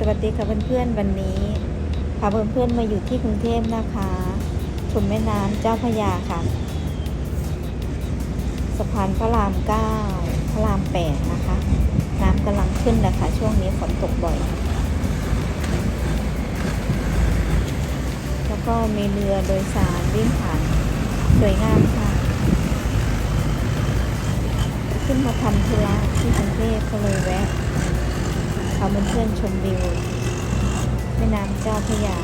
สวัสดีค่ะเพื่อนๆวันนี้พาเพื่อนๆมาอยู่ที่กรุงเทพนะคะ ชมแม่น้ำเจ้าพระยาค่ะ สะพานพระรามเก้าพระรามแปดนะคะ น้ำกำลังขึ้นนะคะ ช่วงนี้ฝนตกบ่อย แล้วก็มีเรือโดยสารวิ่งผ่านสวยงามค่ะ ขึ้นมาทำธุระที่กรุงเทพก็เลยแวะ พาเป็นเพื่อนชมวิวแม่น้ำเจ้าพระยา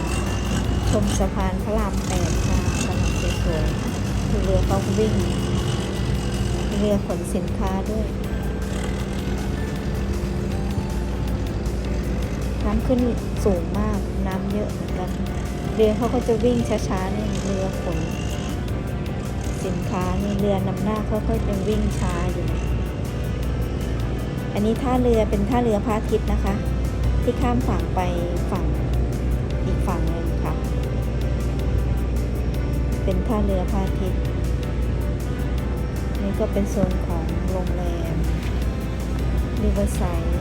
ชมสะพานพระรามแปดค่ะกำลังสวยๆคือเรือเขาวิ่ง เรือขนสินค้าด้วย น้ำขึ้นสูงมาก น้ำเยอะเหมือนกัน เรือเขาก็จะวิ่งช้าๆนี่เรือขนสินค้านี่เรือนำหน้าเขาก็จะวิ่งช้าอยู่ อันนี้ท่าเรือเป็นท่าเรือพระอาทิตย์นะคะ ที่ข้ามฝั่งไปฝั่งอีกฝั่งหนึ่งค่ะ เป็นท่าเรือพระอาทิตย์ นี่ก็เป็นโซนของโรงแรมริเวอร์ไซด์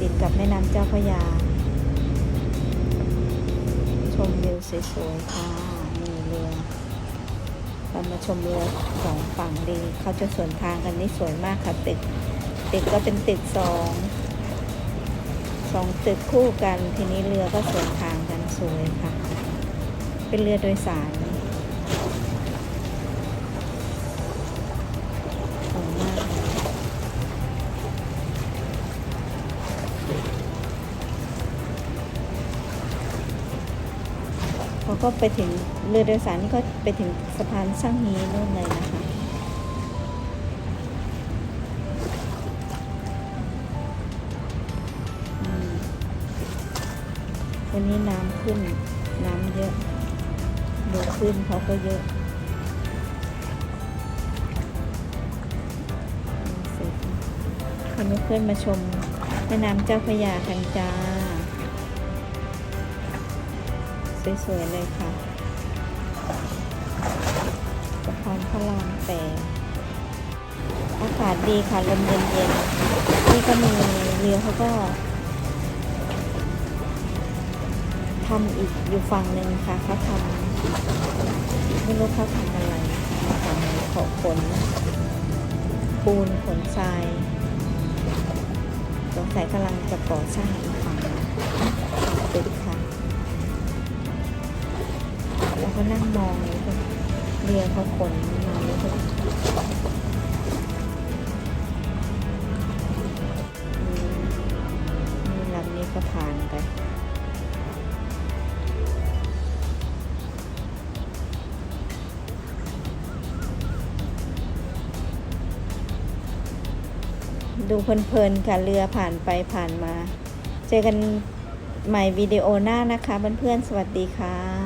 ติดกับแม่น้ำเจ้าพระยา ชมวิวสวยๆค่ะนี่เรือเรามาชมเรือสองฝั่งดี เขาจะสวนทางกันนี่สวยมากค่ะตึก ตึกก็เป็นตึกสองสองตึกคู่กัน ทีนี้เรือก็สวนทางกันสวยค่ะ เป็นเรือโดยสารสวยมากเขาก็ไปถึงเรือโดยสารนี่ก็ไปถึงสะพานช่างฮีนู่นเลยนะคะ วันนี้น้ำขึ้น น้ำเยอะดูขึ้นเขาก็เยอะดูสิพาเพื่อนๆมาชมแม่น้ำเจ้าพระยากันจ้า สวยๆเลยค่ะสะพานพระรามแปดอากาศดีค่ะ ลมเย็นๆ นี่ก็มีเรือเขาก็ ทำอีกอยู่ฝั่งหนึ่งค่ะเขาทำไม่รู้เขาทำอะไรฝั่งขอขนปูนขนทรายสงสัยกำลังจะก่อสร้างอีกฝั่งตึกค่ะแล้วก็นั่งมองเลยค่ะเรือเขาขนมาเลยค่ะ ดูเพลินๆค่ะเรือผ่านไปผ่านมา เจอกันใหม่วิดีโอหน้านะคะเพื่อนๆสวัสดีค่ะ